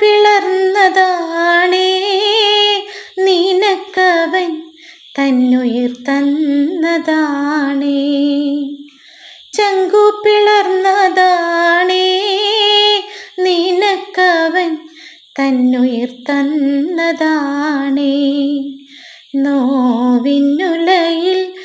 പിളർന്നതാണേ. നിനക്കവൻ തന്നുയിർ തന്നതാണേ. ചങ്കു പിളർന്നതാണേ. നിനക്കവൻ തന്നുയിർ തന്നതാണേ. നോവിനുലയിൽ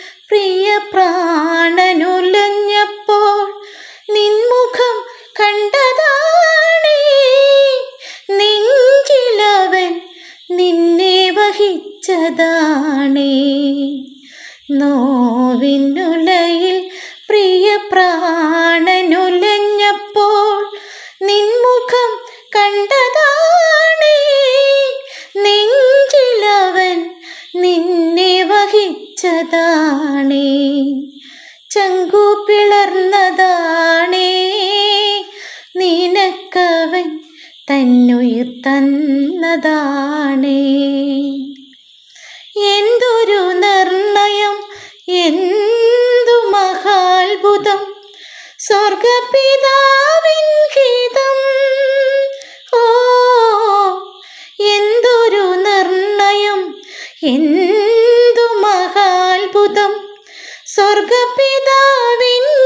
വഹിച്ചതാണേ നോവിനുലയിൽ പ്രിയ പ്രാണനുലഞ്ഞപ്പോൾ നിൻമുഖം കണ്ടതാണേ. നെഞ്ചിലവൻ നിന്നെ വഹിച്ചതാണേ. ചങ്കു പിളർന്നതാണേ തന്നതാണേ. എന്തൊരു നിർണയം എന്തു മഹാത്ഭുതം. സ്വർഗപിതാവിൻ ഗീതം ഓ എന്തൊരു നിർണയം എന്തു മഹാത്ഭുതം. സ്വർഗപിതാവിൻ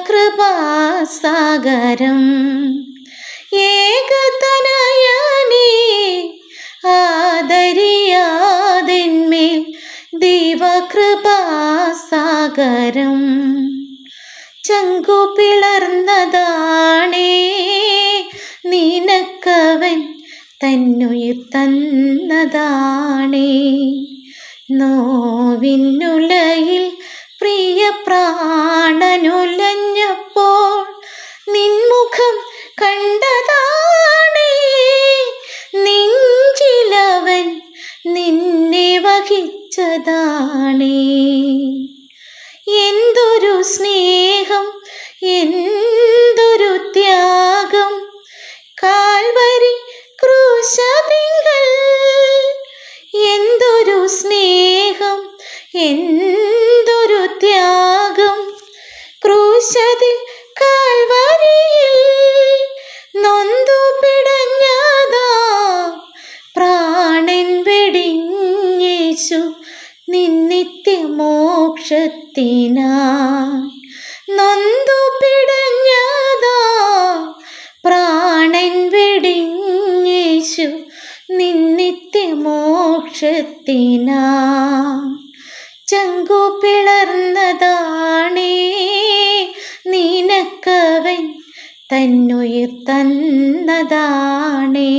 ദൈവകൃപാസാഗരം ഏകതനയനേ ആദരിയാതെന്മേൽ ദൈവകൃപാസാഗരം. ചങ്കു പിളർന്നതാണേ നിനക്കവൻ തന്നുയിർ തന്നതാണേ. നോവിനുലയിൽ പ്രിയ പ്രാണനുലഞ്ഞപ്പോൾ നിൻമുഖം കണ്ടതാണേ. നെഞ്ചിലവൻ നിന്നെ വഹിച്ചതാണേ. എന്തൊരു സ്നേഹം എന്തൊരു ത്യാഗം. കാൽവരി ക്രൂശതിങ്കൽ എന്തൊരു സ്നേഹം എന്തൊരു നിന്നിത്യമോക്ഷത്തിനാ നന്ദു പിടഞ്ഞതാ പ്രാണൻ വെടിഞ്ഞേശു നിന്നിത്യമോക്ഷത്തിനാ ചങ്കു പിളർന്നതാണേ നിനക്കവൻ തന്നുയിർ തന്നതാണേ.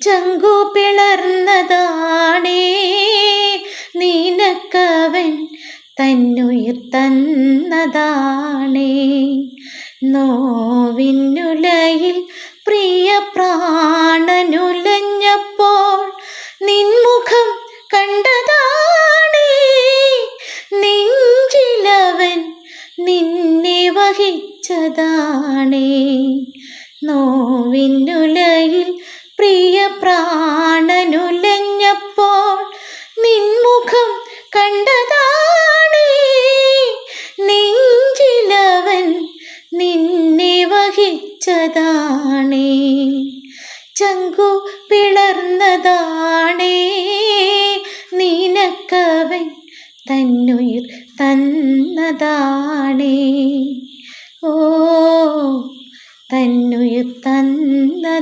ചങ്കു പിളർന്നതാണേ തന്നുയിർ തന്നതാണേ. നോവിനുലയിൽ പ്രിയ പ്രാണനുലഞ്ഞപ്പോൾ നിൻമുഖം കണ്ടതാണേ. നെഞ്ചിലവൻ നിന്നെ വഹിച്ചതാണേ. നോവിനുലയിൽ പ്രിയ പ്രാണനുലഞ്ഞപ്പോൾ ചലിച്ചതാണേ ചങ്കു പിളർന്നതാണേ. നീനക്കവൻ തന്നുയിർ തന്നതാണേ. ഓ തന്നുയിർ തന്നതാണേ.